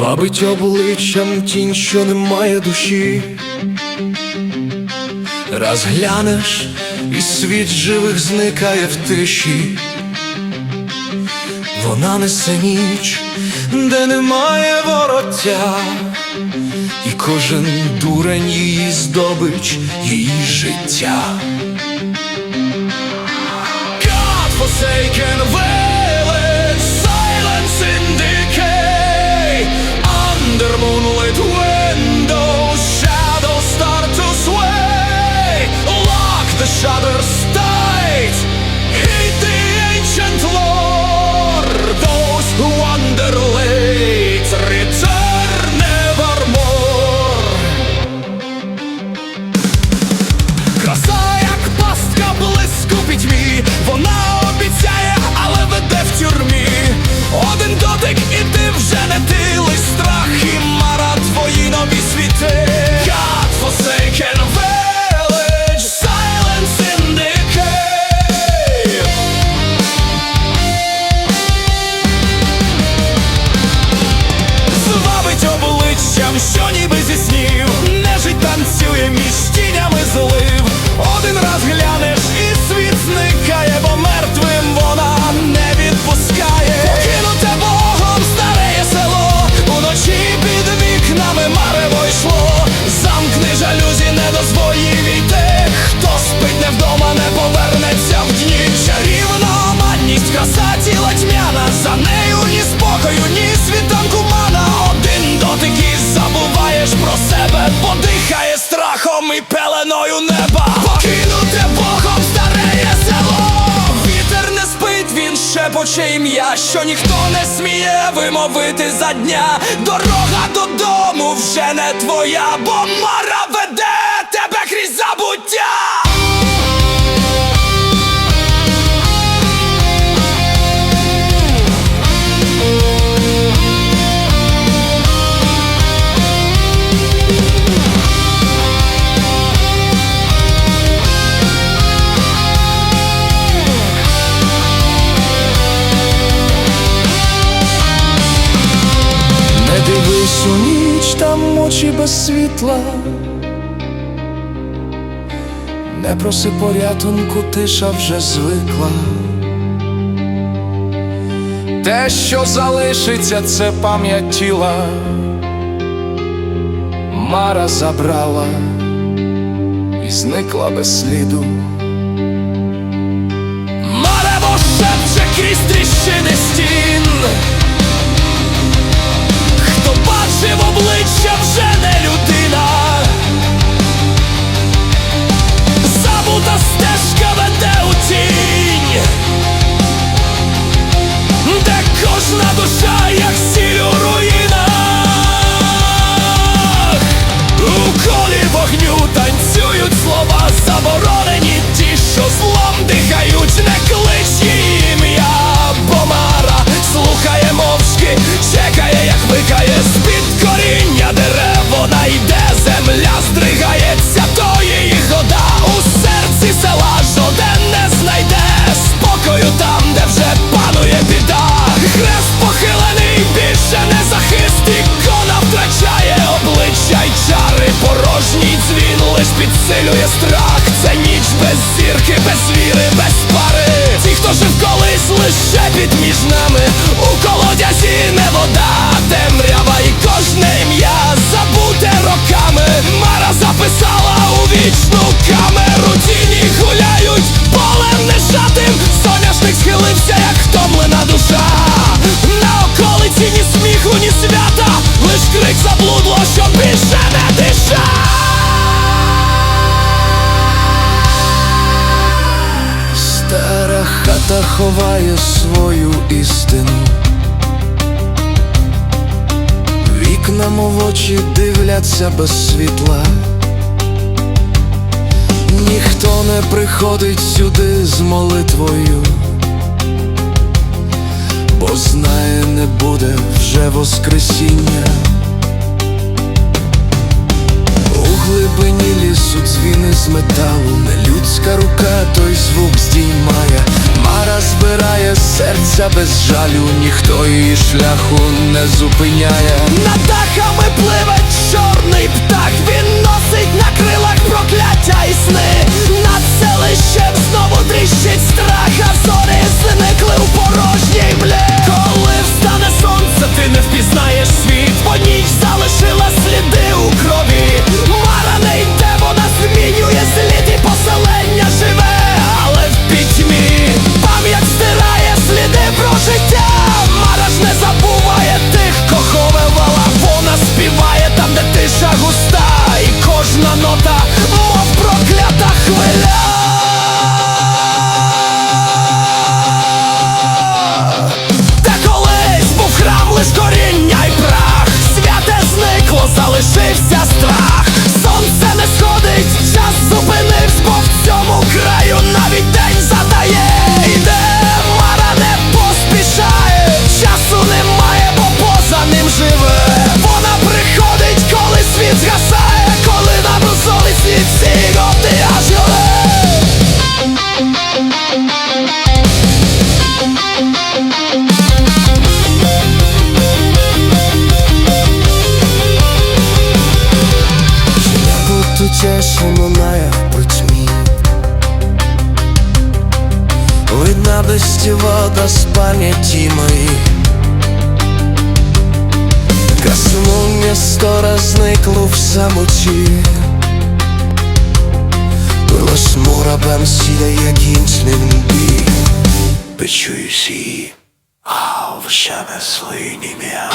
Вабить обличчям тінь, що не має душі. Раз глянеш, і світ живих зникає в тиші. Вона несе ніч, де немає вороття, і кожен дурень її здобич, її життя. God forsaken village, say. Подихає страхом і пеленою неба. Покинуте Богом стареє село. Вітер не спить, він шепоче ім'я Що ніхто не сміє вимовити за дня. Дорога додому вже не твоя, бо мара там очі без світла. Не проси порятунку, тиша вже звикла. Те, що залишиться, це пам'ять тіла. Мара забрала і зникла без сліду. Заборонені, ті, що злом дихають, підсилює страх. Це ніч без зірки, без віри, без пари. Ті, хто жив колись, лише під між нами. У колодязі не вода, темрява ховає свою істину. Вікна, мов очі дивляться без світла. Ніхто не приходить сюди з молитвою, бо знає, не буде вже воскресіння. Глибині лісу дзвіни з металу, не людська рука той звук здіймає, Мара збирає серця без жалю, ніхто її шляху не зупиняє. Над дахами пливе чорний птах, він носить на крилах прокляття і сни. Над селищем знову тріщить страх, а зорі зникли у Чаще лунає в пітьмі Видна вода з пам'яті моїй. Красуну місто зникло в самоті. Було смурабем сіяє кінцним бій. Почуюсь її, а вже не слинім'я